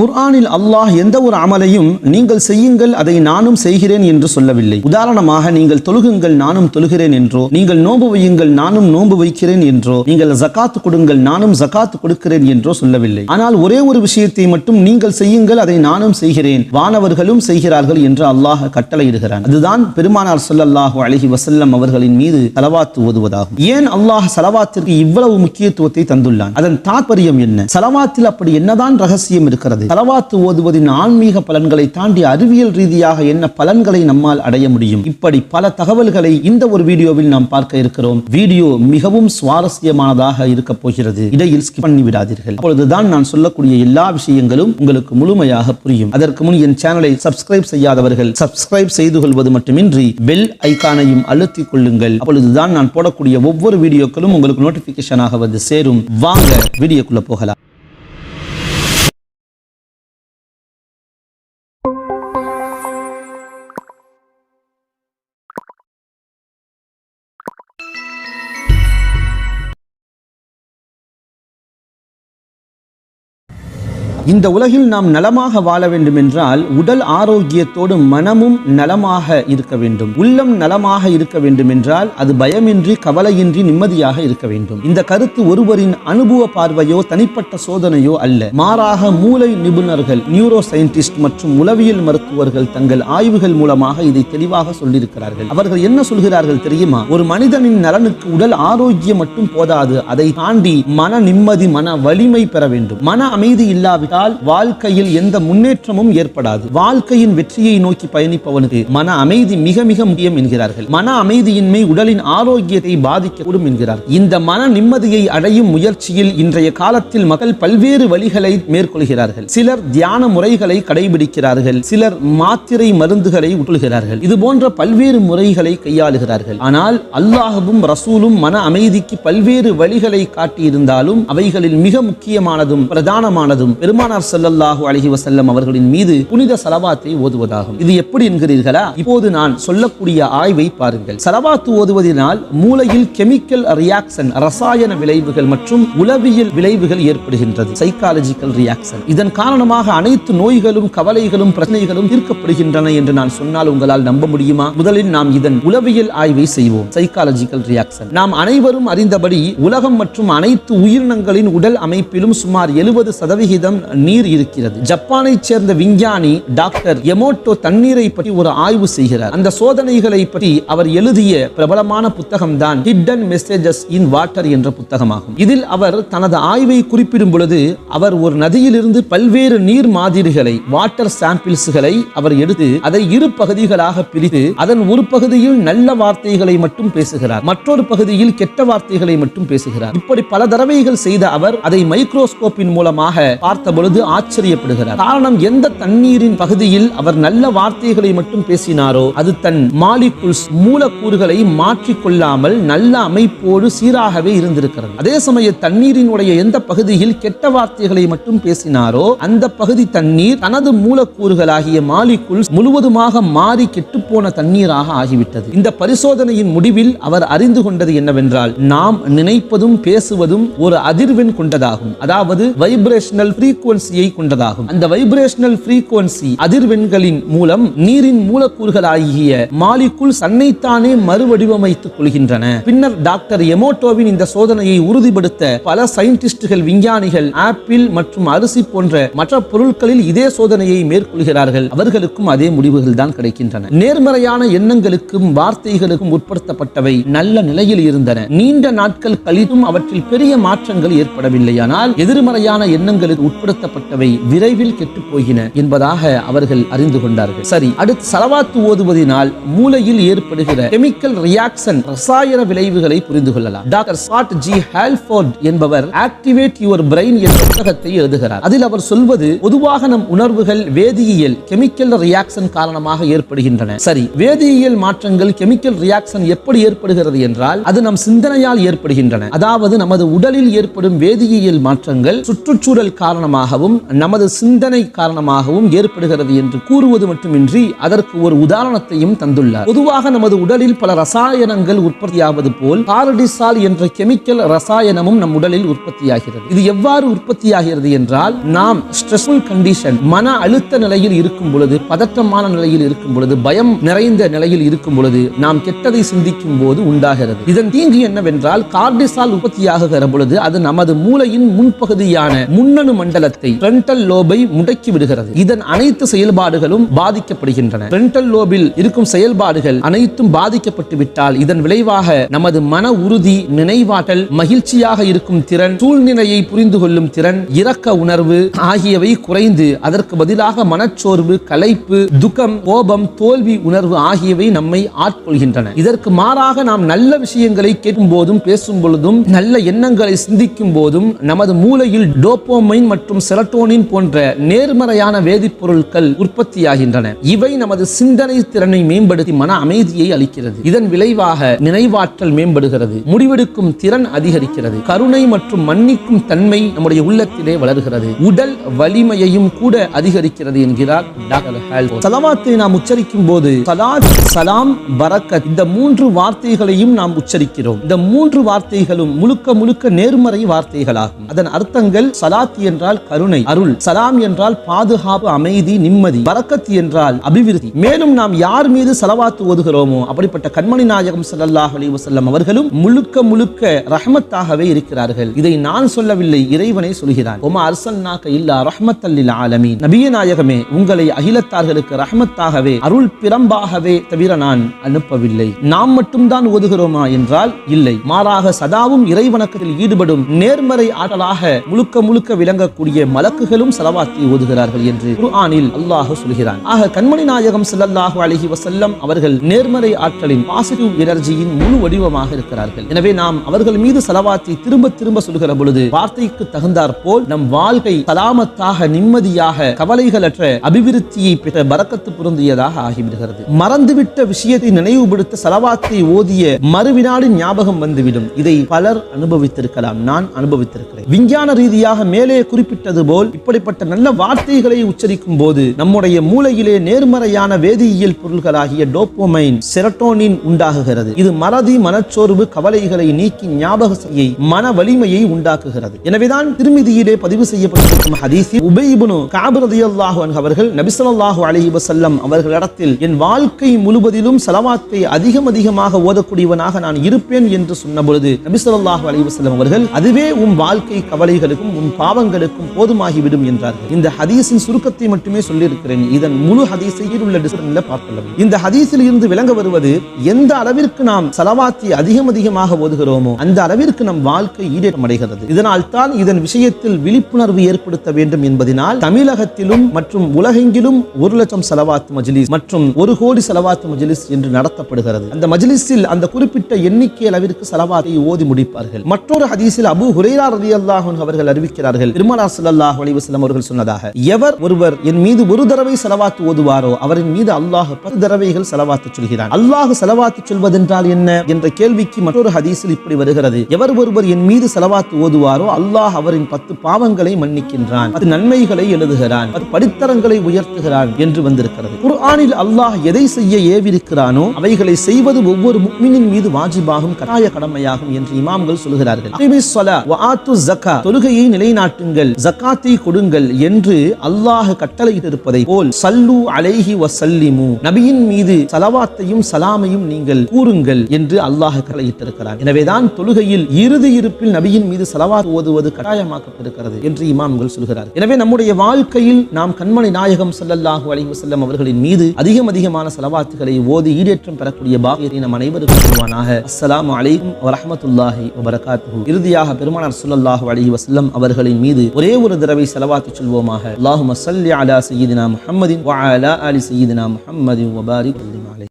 குர்ஆனில் அல்லாஹ் எந்த ஒரு அமலையும் நீங்கள் செய்யுங்கள் அதை நானும் செய்கிறேன் என்று சொல்லவில்லை. உதாரணமாக நீங்கள் தொழுகுங்கள் நானும் தொழுகிறேன் என்றோ நீங்கள் நோன்பு வையுங்கள் நானும் நோன்பு வைக்கிறேன் என்றோ நீங்கள் ஜக்காத்து கொடுங்கள் நானும் ஜக்காத்து கொடுக்கிறேன் என்றோ சொல்லவில்லை. ஆனால் ஒரே ஒரு விஷயத்தை மட்டும் நீங்கள் செய்யுங்கள் அதை நானும் செய்கிறேன். வானவர்களும் செய்கிறார்கள் என்று அல்லாஹ் கட்டளையிடுகிறான். அதுதான் பெருமானார் சொல்லல்லாஹு அழகி வசல்லம் அவர்களின் மீது சலவாத்து ஓதுவதாகும். ஏன் அல்லாஹ் சலவாத்திற்கு இவ்வளவு முக்கியத்துவத்தை தந்துள்ளான்? அதன் தாற்பயம் என்ன? சலவாத்தில் அப்படி என்னதான் ரகசியம் இருக்கிறது? சலவாத்து ஓதுவதின் ஆன்மீக பலன்களை தாண்டி அறிவியல் ரீதியாக என்ன பலன்களை நம்மால் அடைய முடியும்? இப்படி பல தகவல்களை இந்த ஒரு வீடியோவில் நாம் பார்க்க இருக்கிறோம். வீடியோ மிகவும் சுவாரஸ்யமானதாக இருக்க போகிறது. இடையில் ஸ்கிப் பண்ணி விடாதீர்கள் அப்பொழுதுதான் நான் சொல்லக்கூடிய எல்லா விஷயங்களும் உங்களுக்கு முழுமையாக புரியும். அதற்கு முன் என் சேனலை சப்ஸ்கிரைப் செய்யாதவர்கள் சப்ஸ்கிரைப் செய்து கொள்வது மட்டுமின்றி பெல் ஐகானையும் அழுத்திக் கொள்ளுங்கள். அப்பொழுதுதான் நான் போடக்கூடிய ஒவ்வொரு வீடியோக்களும் உங்களுக்கு நோட்டிபிகேஷனாக வந்து சேரும். வாங்க வீடியோக்குள்ள போகலாம். இந்த உலகில் நாம் நலமாக வாழ வேண்டும் என்றால் உடல் ஆரோக்கியத்தோடு மனமும் நலமாக இருக்க வேண்டும். உள்ளம் நலமாக இருக்க வேண்டும் என்றால் அது பயமின்றி கவலையின்றி நிம்மதியாக இருக்க வேண்டும். இந்த கருத்து ஒருவரின் அனுபவ பார்வையோ தனிப்பட்ட சோதனையோ அல்ல. மாறாக மூளை நிபுணர்கள் நியூரோ சயின்டிஸ்ட் மற்றும் உளவியல் மருத்துவர்கள் தங்கள் ஆய்வுகள் மூலமாக இதை தெளிவாக சொல்லியிருக்கிறார்கள். அவர்கள் என்ன சொல்கிறார்கள் தெரியுமா? ஒரு மனிதனின் நலனுக்கு உடல் ஆரோக்கியம் மட்டும் போதாது அதை தாண்டி மன நிம்மதி மன வலிமை பெற வேண்டும். மன அமைதி இல்லாவிட்டால் வாழ்க்கையில் எந்த முன்னேற்றமும் ஏற்படாது. வாழ்க்கையின் வெற்றியை நோக்கி பயணிப்பவனுக்கு மன அமைதி மிக மிக முக்கியம் என்கிறார்கள். மன அமைதியின்மை உடலின் ஆரோக்கியத்தை பாதிக்கக்கூடும் என்கிறார் இந்த மன நிம்மதியை அடையும் முயற்சியில் இன்றைய காலத்தில் மக்கள் பல்வேறு வழிகளை மேற்கொள்கிறார்கள். சிலர் தியான முறைகளை கடைபிடிக்கிறார்கள். சிலர் மாத்திரை மருந்துகளை உட்கொள்கிறார்கள். இது போன்ற பல்வேறு முறைகளை கையாளுகிறார்கள். ஆனால் அல்லாஹவும் ரசூலும் மன அமைதிக்கு பல்வேறு வழிகளை காட்டியிருந்தாலும் அவைகளில் மிக முக்கியமானதும் பிரதானமானதும் பெருமானார் ஸல்லல்லாஹு அலைஹி வசல்லம் அவர்களின் மீது புனித சலவாத்தை ஓதுவதாகும். இது எப்படி என்கிறீர்களா? இப்போது நான் சொல்லக்கூடிய ஆய்வை பாருங்கள். சலவாத்து ஓதுவதனால் மூளையில் கெமிக்கல் ரியாக்சன் ரசாயன விளைவுகள் மற்றும் உளவியல் விளைவுகள் ஏற்படுகின்றது. சைக்காலஜிக்கல் ரியாக்சன் இதன் காரணமாக அனைத்து நோய்களும் கவலைகளும் பிரச்சனைகளும் தீர்க்கப்படுகின்றன என்று நான் சொன்னால் உங்களால் நம்ப முடியுமா? முதலில் நாம் இதன் உளவியல் ஆய்வை செய்வோம். சைக்காலஜிக்கல் ரியாக்சன் நாம் அனைவரும் அறிந்தபடி உலகம் மற்றும் அனைத்து உயிரினங்களின் உடல் அமைப்பிலும் சுமார் எழுபது சதவிகிதம் நீர் இருக்கிறது. ஜப்பானை சேர்ந்த விஞ்ஞானி டாக்டர் எமோட்டோ தண்ணீரை பற்றி ஒரு ஆய்வு செய்கிறார். அந்த சோதனைகளை பற்றி அவர் எழுதிய பிரபலமான புத்தகம் தான் ஹிட்டன் மெசேஜஸ் இன் வாட்டர் என்ற புத்தகமாகும். இதில் அவர் தனது ஆய்வை குறிப்பிடும் பொழுது அவர் ஒரு நதியிலிருந்து பல்வேறு நீர் மாதிரிகளை வாட்டர் சாம்பிள்ஸ்களை அவர் எடுத்து அதை இரு பகுதிகளாக பிரித்து அதன் ஒரு பகுதியில் நல்ல வார்த்தைகளை மட்டும் பேசுகிறார். மற்றொரு பகுதியில் கெட்ட வார்த்தைகளை மட்டும் பேசுகிறார். இப்படி பல தடவைகள் செய்த அவர் அதை மைக்ரோஸ்கோப்பின் மூலமாக பார்த்த பொழுது ஆச்சரியப்படுகிறார். காரணம் எந்த தண்ணீரின் பகுதியில் அவர் நல்ல வார்த்தைகளை மட்டும் பேசினாரோ அது தன் மாலிகுல்ஸ் மூலக்கூறுகளை மாற்றிக் கொள்ளாமல் நல்ல அமைப்போடு சீராகவே இருந்திருக்கிறது. அதே சமய தண்ணீரினுடைய எந்த பகுதியில் கெட்ட வார்த்தைகளை மட்டும் பேசினாரோ அந்த பகுதி தண்ணீர் தனது மூலக்கூறுகளாகிய மாலிகுல்ஸ் முழுவதுமாக மாறி கெட்டுப்போன தண்ணீராக ஆகிவிட்டது. இந்த பரிசோதனையின் முடிவில் அவர் அறிந்து கொண்டது என்னவென்றால் நாம் நினைப்பதும் பேசுவதும் ஒரு அதிர்வெண் கொண்டதாகும். அதாவது வைப்ரேஷனல் ஃப்ரீக்குவன்சியை கொண்டதாகும். அந்த வைப்ரேஷனல் ஃப்ரீக்குவன்சி அதிர்வெண்களின் மூலம் நீரின் மூலக்கூறுகளாகிய மாலிக்குள் தன்னைத்தானே மறுவடிவமைத்துக் கொள்கின்றன. பின்னர் டாக்டர் எமோட்டோவின் இந்த சோதனையை உறுதிப்படுத்த பல சயின்டிஸ்டுகள் விஞ்ஞானிகள் ஆப்பிள் மற்றும் அரிசி போன்ற மற்ற பொருட்களில் இதே சோதனையை மேற்கொள்கிறார்கள். அவர்களுக்கும் அதே முடிவுகள் தான் கிடைக்கின்றன. நேர்மறையான எண்ணங்களுக்கும் வார்த்தைகளுக்கும் உட்படுத்தப்பட்டவை நல்ல நிலையில் இருந்தன. நீண்ட நாட்கள் கழித்தும் அவற்றில் பெரிய மாற்றங்கள் ஏற்படவில்லையானால் எதிர்மறையான எண்ணங்களுக்கு உட்படுத்த பயன்படுத்தப்பட்டவை விரைவில் கெட்டு போகின என்பதாக அவர்கள் அறிந்து கொண்டார்கள். சரி அடுத்து சலவாத்து ஓதுவதனால் மூளையில் ஏற்படுகிற கெமிக்கல் ரியாக்சன் ரசாயன விளைவுகளை புரிந்து கொள்ளலாம். டாக்டர் ஸ்காட் ஜி ஹால்ஃபோர்ட் என்பவர் ஆக்டிவேட் யுவர் பிரெயின் என்ற புத்தகத்தை எழுதுகிறார். அதில் அவர் சொல்வது பொதுவாக நம் உணர்வுகள் வேதியியல் கெமிக்கல் ரியாக்சன் காரணமாக ஏற்படுகின்றன. சரி வேதியியல் மாற்றங்கள் கெமிக்கல் ரியாக்சன் எப்படி ஏற்படுகிறது என்றால் அது நம் சிந்தனையால் ஏற்படுகின்றன. அதாவது நமது உடலில் ஏற்படும் வேதியியல் மாற்றங்கள் சுற்றுச்சூழல் காரணமாக காரணமாகவும் நமது சிந்தனை காரணமாகவும் ஏற்படுகிறது என்று கூறுவது மட்டுமின்றி அதற்கு ஒரு உதாரணத்தையும் தந்துள்ளார். பொதுவாக நமது உடலில் பல ரசாயனங்கள் உற்பத்தியாவது போல் காரடிசால் என்ற கெமிக்கல் ரசாயனமும் நம் உடலில் உற்பத்தியாகிறது. இது எவ்வாறு உற்பத்தியாகிறது என்றால் நாம் ஸ்ட்ரெஸ்ஃபுல் கண்டிஷன் மன அழுத்த நிலையில் இருக்கும் பொழுது பதற்றமான நிலையில் இருக்கும் பொழுது பயம் நிறைந்த நிலையில் இருக்கும் பொழுது நாம் கெட்டதை சிந்திக்கும் போது உண்டாகிறது. இதன் தீங்கு என்னவென்றால் கார்டிசால் உற்பத்தியாகுகிற பொழுது அது நமது மூளையின் முன்பகுதியான முன்னணு மண்டலத்தை ஃப்ரண்டல் லோபை முடக்கி விடுகிறது. இதன் அனைத்து செயல்பாடுகளும் பாதிக்கப்படுகின்றன. ஃப்ரண்டல் லோபில் இருக்கும் செயல்பாடுகள் அனைத்தும் பாதிக்கப்பட்டு விட்டால் இதன் விளைவாக நமது மன உறுதி நினைவாற்றல் மகிழ்ச்சியாக இருக்கும் திறன் சூழ்நிலையை புரிந்து கொள்ளும் திறன் இரக்க உணர்வு ஆகியவை குறைந்து அதற்கு பதிலாக மனச்சோர்வு கலைப்பு துக்கம் கோபம் தோல்வி உணர்வு ஆகியவை நம்மை ஆட்கொள்கின்றன. இதற்கு மாறாக நாம் நல்ல விஷயங்களை கேட்கும் போதும் பேசும் பொழுதும் நல்ல எண்ணங்களை சிந்திக்கும் போதும் நமது மூளையில் டோப்போமைன் மற்றும் செலட்டோனின் போன்ற நேர்மறையான வேதிப்பொருட்கள் உற்பத்தியாகின்றன. இவை நமது சிந்தனை திறனை மேம்படுத்தி மன அமைதியை அளிக்கிறது. இதன் விளைவாக நினைவாற்றல் மேம்படுகிறது. முடிவெடுக்கும் திறன் அதிகரிக்கிறது. கருணை மற்றும் மன்னிக்கும் தன்மை நம்முடைய உள்ளத்திலே வளர்கிறது. உடல் வலிமையையும் கூட அதிகரிக்கிறது என்கிறார் டாக்டர் ஹால் சலவாத்தை நாம் உச்சரிக்கும் போது சலாத் சலாம் பரக்கத் இந்த மூன்று வார்த்தைகளையும் நாம் உச்சரிக்கிறோம். இந்த மூன்று வார்த்தைகளும் முழுக்க முழுக்க நேர்மறை வார்த்தைகளாகும். அதன் அர்த்தங்கள் சலாத் என்றால் கருணை அருள் சலாம் என்றால் பாதுகாப்பு அமைதி நிம்மதி பரக்கத் என்றால் அபிவிருத்தி. மேலும் நாம் யார் மீது செலவாத்து ஓதுகிறோமோ அப்படிப்பட்ட கண்மணி நாயகம் சல்லாஹ் அலி வசல்லம் அவர்களும் முழுக்க முழுக்க ரஹமத்தாகவே இருக்கிறார்கள். இதை நான் சொல்லவில்லை இறைவனை சொல்கிறான் ஒமா அர்சல்நாக்க இல்லா ரஹ்மத்தல்லில் ஆலமீன். நபிய நாயகமே உங்களை அகிலத்தார்களுக்கு ரஹமத்தாகவே அருள் பிரம்பாகவே தவிர நான் அனுப்பவில்லை. நாம் மட்டும்தான் ஓதுகிறோமா என்றால் இல்லை. மாறாக சதாவும் இறைவணக்கத்தில் ஈடுபடும் நேர்மறை ஆற்றலாக முழுக்க முழுக்க விளங்கக்கூடிய மலக்குகளும் சலவாத்தை ஓதுகிறார்கள் என்று குர்ஆனில் அல்லாஹ் சொல்கிறான். ஆக கண்மணி நாயகம் ஸல்லல்லாஹு அலைஹி வசல்லம் அவர்கள் நேர்மறை ஆற்றலின் பாசிட்டிவ் எனர்ஜியின் முழு வடிவமாக இருக்கிறார்கள். எனவே நாம் அவர்கள் மீது செலவாத்தி திரும்ப திரும்ப சொல்கிற பொழுது வார்த்தைக்கு தகுந்தாற் போல் நம் வாழ்க்கை சலாமத்தாக நிம்மதியாக கவலைகளற்ற அபிவிருத்தியை பெற்ற பரக்கத்து பொருந்தியதாக ஆகிவிடுகிறது. மறந்துவிட்ட விஷயத்தை நினைவுபடுத்த செலவாத்தை ஓதிய மறுவினாடி ஞாபகம் வந்துவிடும். இதை பலர் அனுபவித்திருக்கலாம். நான் அனுபவித்திருக்கிறேன். விஞ்ஞான ரீதியாக மேலே குறிப்பிட்ட குறிப்பிட்டது போல் இப்படிப்பட்ட நல்ல வார்த்தைகளை உச்சரிக்கும் போது நம்முடைய மூளையிலே நேர்மறையான வேதியியல் பொருள்களாகிய டோப்போமைன் செரட்டோனின் உண்டாகுகிறது. இது மறதி மனச்சோர்வு கவலைகளை நீக்கி ஞாபக சக்தியை மன வலிமையை உண்டாக்குகிறது. எனவேதான் திருமிதியிலே பதிவு செய்யப்பட்டிருக்கும் ஹதீசி உபைபுனு காபு ரலியல்லாஹு அவர்கள் நபிசல்லாஹு ஸல்லல்லாஹு வசல்லம் அவர்களிடத்தில் என் வாழ்க்கை முழுவதிலும் செலவாத்தை அதிகம் அதிகமாக ஓதக்கூடியவனாக நான் இருப்பேன் என்று சொன்ன பொழுது நபிசல்லாஹு ஸல்லல்லாஹு வசல்லம் அவர்கள் அதுவே உன் வாழ்க்கை கவலைகளுக்கும் உன் பாவங்களுக்கும் போதுமாகிவிடும் என்றார்கள். இந்த ஹதீஸின் சுருக்கத்தை மட்டுமே சொல்லியிருக்கிறேன். இதன் முழு ஹதீஸை உள்ள டிஸ்கிரிப்ஷன்ல பார்க்கலாம் இந்த ஹதீஸில் இருந்து விளங்க வருவது எந்த அளவிற்கு நாம் செலவாத்தி அதிகம் அதிகமாக ஓதுகிறோமோ அந்த அளவிற்கு நம் வாழ்க்கை ஈடேற்றம் அடைகிறது. இதனால் தான் இதன் விஷயத்தில் விழிப்புணர்வு ஏற்படுத்த வேண்டும் என்பதனால் தமிழகத்திலும் மற்றும் உலகெங்கிலும் ஒரு லட்சம் செலவாத்து மஜிலிஸ் மற்றும் ஒரு கோடி செலவாத்து மஜிலிஸ் என்று நடத்தப்படுகிறது. அந்த மஜிலிஸில் அந்த குறிப்பிட்ட எண்ணிக்கை அளவிற்கு செலவாத்தை ஓதி முடிப்பார்கள். மற்றொரு ஹதீஸில் அபு ஹுரைரா ரதி அல்லாஹன் அவர்கள் அறிவிக்கிறார்கள் திருமலா சல்லாஹ் அலிவசலம் அவர்கள் சொன்னதாக எவர் ஒருவர் என் மீது ஒரு தடவை செலவாத்து ஓதுவாரோ அவரின் மீது அல்லாஹ் பத்து தடவைகள் செலவாத்து சொல்கிறான். அல்லாஹ் செலவாத்து சொல்வதென்றால் என்ன? என்ற கேள்விக்கு மற்றொரு ஹதீஸில் இப்படி வருகிறது. எவர் ஒருவர் என் மீது செலவாத்து ஓதுவாரோ அல்லாஹ் அவரின் பத்து பாவங்களை மன்னிக்கின்றான். பத்து நன்மைகளை எழுதுகிறான். பத்து படித்தரங்களை உயர்த்துகிறான் என்று வந்திருக்கிறது. குர்ஆனில் அல்லாஹ் எதை செய்ய ஏவிருக்கிறானோ அவைகளை செய்வது ஒவ்வொரு முக்மினின் மீது வாஜிபாகும் கட்டாய கடமையாகும் என்று இமாம்கள் சொல்கிறார்கள். தொழுகையை நிலைநாட்டுங்கள். ஜக்காத்தை கொடுங்கள் என்று அல்லாஹ் கட்டளையிட்டிருப்பதை போல் சல்லு அலைஹி வசல்லிமு நபியின் மீது சலவாத்தையும் சலாமையும் நீங்கள் கூறுங்கள் என்று அல்லாஹ் கட்டளையிட்டிருக்கிறார். எனவேதான் தொழுகையில் இறுதி இருப்பில் நபியின் மீது சலவாத் ஓதுவது கட்டாயமாக்கப்பட்டிருக்கிறது என்று இமாம்கள் சொல்கிறார் எனவே நம்முடைய வாழ்க்கையில் நாம் கண்மணி நாயகம் சல்லல்லாஹு அலைஹி வசல்லம் அவர்களின் மீது அதிகம் அதிகமான சலவாத்துகளை ஓதி ஈடேற்றம் பெறக்கூடிய பாகியத்தை நம் அனைவருக்கும் தருவானாக. அஸ்லாம் அலைக்கும் வரமத்துல்லாஹி வபரகாத்துஹு. இறுதியாக பெருமானார் ஸல்லல்லாஹு அலி வசல்லம் அவர்களின் மீது ஒரே ஒரு தடவை சலவாத்து சொல்வோமாக அல்லாஹும்ம ஸல்லி அலா சய்யிதினா முஹம்மதின் வ அலா ஆலி சய்யிதினா முஹம்மதின் வபாரிக் வல்லிம் அலைஹி